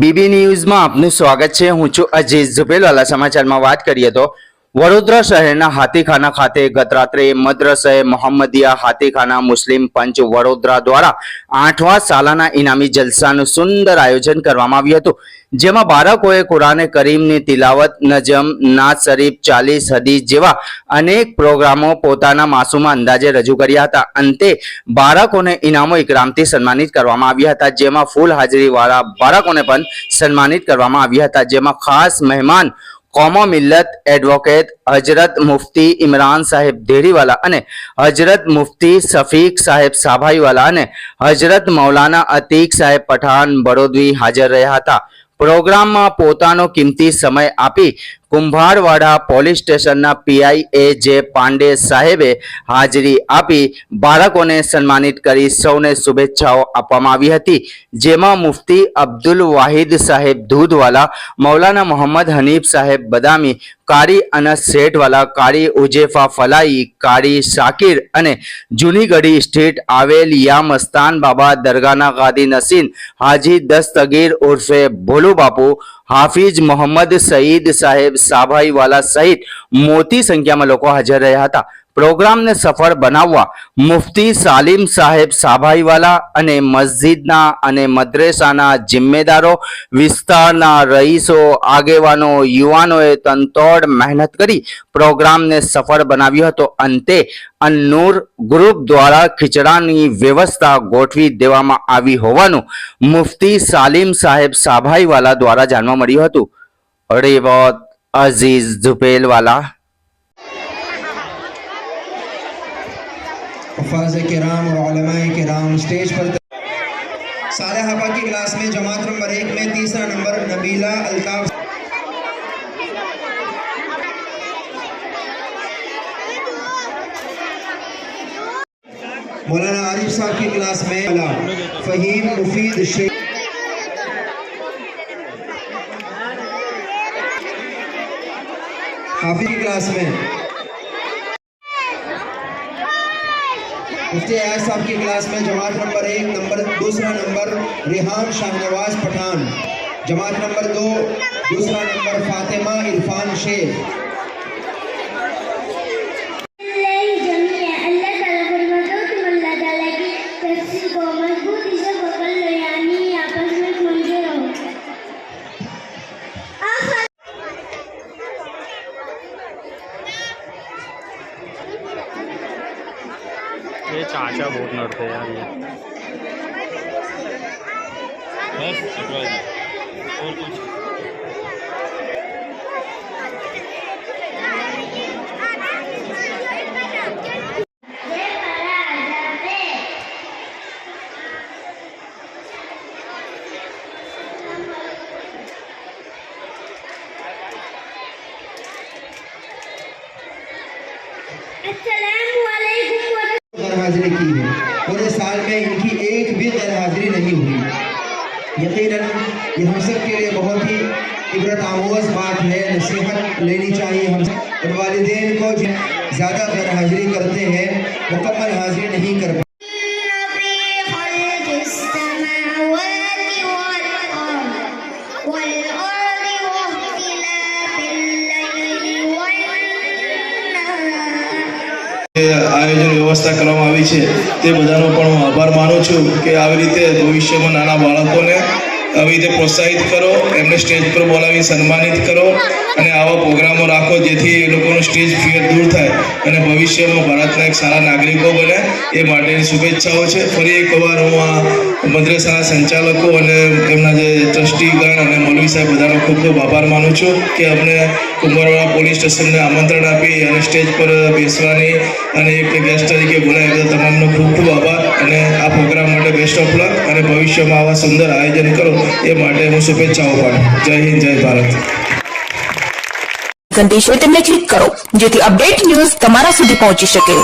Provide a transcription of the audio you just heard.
BB ન્યૂઝમાં આપનું સ્વાગત છે. હું છું અજીત ઝુપેલવાલા. સમાચારમાં વાત કરીએ તો વડોદરા શહેરના હાથીખાના ખાતે ગત રાત્રે મદ્રસે મોહમ્મદિયા હાથીખાના મુસ્લિમ પંચ વડોદરા દ્વારા આઠવા સાલાના ઇનામી જલસાનું સુંદર આયોજન કરવામાં આવ્યું હતું, જેમાં બાળકોએ કુરાને કરીમની તિલાવત, નજમ નાત શરીફ, ચાલીસ હદીસ જેવા અનેક પ્રોગ્રામો પોતાના માસુમા અંદાજે રજૂ કર્યા હતા. અંતે બાળકોને ઇનામો ઇકરામથી સન્માનિત કરવામાં આવ્યા હતા, જેમાં ફૂલ હાજરીવાળા બાળકોને પણ સન્માનિત કરવામાં આવ્યા હતા, જેમાં ખાસ મહેમાન કોમો મિલ્લત એડવોકેટ હજરત મુફતી ઇમરાન સાહેબ દેરીવાલા અને હજરત મુફતી સફીક સાહેબ સાભાઈવાલા અને હજરત મૌલાના અતીક સાહેબ પઠાણ બરોદવી હાજર રહ્યા હતા. પ્રોગ્રામમાં પોતાનો કિંમતી સમય આપી કુંભારવાડા પોલીસ સ્ટેશનના પીઆઈ એ જે પાંડે સાહેબે હાજરી આપી બાળકોને સન્માનિત કરી સૌને શુભેચ્છાઓ આપવામાં આવી હતી. જેમાં મુફતી અબ્દુલ વાહિદ સાહેબ દૂધવાલા મૌલાના મોહમ્મદ હનીફ સાહેબ બદામી, કારી અનસ શેઠવાલા, કારી ઉજેફા ફલાઈ, કારી શાકિર અને જૂનીગઢી સ્ટ્રીટ આવેલ યા મસ્તાન બાબા દરગાહના ગાદી નસીન, હાજી દસ્તગીર ઉર્ફે ભોલુ બાપુ હાફિઝ મોહમ્મદ સઈદ સાહેબ સાભાઈવાલા સહિત મોટી સંખ્યામાં લોકો હાજર રહ્યા હતા. પ્રોગ્રામને સફળ બનાવવા મુફતી સાલિમ સાહેબ સાભાઈવાલા અને મસ્જિદના અને મદ્રેસાના જિમ્મેદારો, વિસ્તારના રહીશો આગેવાનો, યુવાનોએ તનતોડ મહેનત કરી પ્રોગ્રામને સફળ બનાવ્યો હતો. અંતે અન્નૂર ગ્રુપ દ્વારા ખીચડાની વ્યવસ્થા ગોઠવી દેવામાં આવી હોવાનું મુફતી સાલિમ સાહેબ સાભાઈવાલા દ્વારા જાણવા મળ્યું હતું. રેવત અઝીઝ ઝુપેલવાલા. حفاظ کرام اور علماء کرام اسٹیج پر سارے حبا کی کلاس میں جماعت نمبر ایک میں تیسرا نمبر نبیلہ الطاف مولانا عارف صاحب کی کلاس میں فہیم مفید شیخ حافظ کی کلاس میں مفتی ایاز صاحب کی کلاس میں جماعت نمبر ایک، نمبر دوسرا، نمبر ریحان شاہ نواز پٹھان، جماعت نمبر دو، دوسرا نمبر فاطمہ عرفان شیخ चाचा बहुत नड़ते हैं यार ये बस अटवा दी। और कुछ ये حاضری کی ہے۔ پورے سال میں ان کی ایک بھی غیر حاضری نہیں ہوئی۔ یقیناً یہ ہم سب کے لیے بہت ہی عبرت آموز بات ہے، نصیحت لینی چاہیے ہم اور والدین کو زیادہ غیر حاضری کرتے ہیں، مکمل حاضری نہیں کر پاتے۔ આયોજન વ્યવસ્થા કરવામાં આવી છે. તે બધાનો પણ હું આભાર માનું છું કે આવી રીતે ભવિષ્યમાં નાના બાળકોને આવી રીતે પ્રોત્સાહિત કરો, એમને સ્ટેજ પર બોલાવી સન્માનિત કરો અને આવા પ્રોગ્રામો રાખો જેથી એ લોકોનું સ્ટેજ ફિયર દૂર થાય અને ભવિષ્યમાં ભારતના એક સારા નાગરિકો બને. એ માટેની શુભેચ્છાઓ છે. ફરી એકવાર હું આ મદ્રેસાના સંચાલકો અને એમના જે ટ્રસ્ટીગણ અને સાહેબ, બધાનો ખૂબ ખૂબ આભાર માનું છું કે અમને કુંભારવાડા પોલીસ સ્ટેશનને આમંત્રણ આપી અને સ્ટેજ પર બેસવાની અને એક ગેસ્ટ તરીકે બોલાવી બધા તમામનો ખૂબ ખૂબ આભાર. અને આ પ્રોગ્રામ માટે બેસ્ટ ઓફ લક અને ભવિષ્યમાં આવા સુંદર આયોજન કરો એ માટે હું શુભેચ્છાઓ પાઠવું જય હિન્દ, જય ભારત. છે તેમને ક્લિક કરો, જેથી અપડેટ ન્યૂઝ તમારા સુધી પહોંચી શકે.